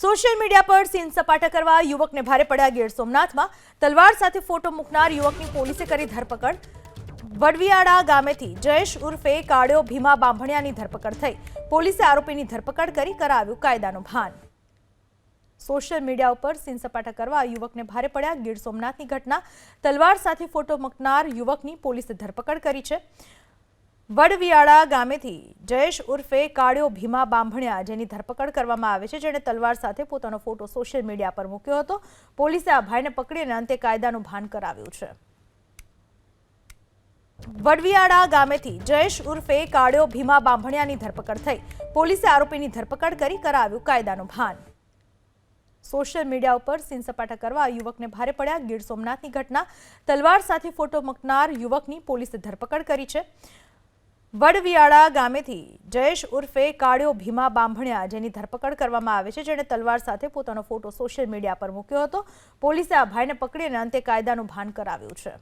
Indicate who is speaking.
Speaker 1: Social media પર scene સપાટા કરવા યુવકને ભારે પડ્યા ગીર સોમનાથમાં. તલવાર સાથે ફોટો મૂકનાર યુવકની પોલીસે કરી ધરપકડ. વડવિયાળા ગામેથી જયેશ ઉર્ફે કાળ્યો ભીમા બાંભણિયાની ધરપકડ થઈ. પોલીસે આરોપીની ધરપકડ કરી કરાવ્યું કાયદાનું ભાન. સોશિયલ મીડિયા ઉપર સીન સપાટા કરવા યુવકને ભારે પડ્યા ગીર સોમનાથની ઘટના. તલવાર સાથે ફોટો મૂકનાર યુવકની પોલીસે ધરપકડ કરી છે. વડવિયાળા ગામેથી જયેશ ઉર્ફે કાળિયો ભીમા બાંભણિયા જેની ધરપકડ કરવામાં આવે છે, જેણે તલવાર સાથે પોતાનો ફોટો સોશિયલ મીડિયા પર મૂક્યો હતો. પોલીસે આ ભાઈને પકડીને અંતે કાયદાનું ભાન કરાવ્યું છે. વડવિયાળા ગામેથી જયેશ ઉર્ફે કાળ્યો ભીમા બાંભણિયાની ધરપકડ થઈ. પોલીસે આરોપીની ધરપકડ કરી, કરાવ્યું કાયદાનું ભાન. સોશિયલ મીડિયા ઉપર સીન સપાટા કરવા યુવકને ભારે પડ્યા ગીર સોમનાથની ઘટના. તલવાર સાથે ફોટો મૂકનાર યુવકની પોલીસે ધરપકડ કરી છે. વડવિયાળા ગામેથી જયેશ ઉર્ફે કાળ્યો ભીમા બાંભણિયા જેની ધરપકડ કરવામાં આવે છે, જેણે તલવાર સાથે પોતાનો ફોટો સોશિયલ મીડિયા પર મૂક્યો હતો. પોલીસે આ ભાઈને પકડીને અંતે કાયદાનું ભાન કરાવ્યું છે.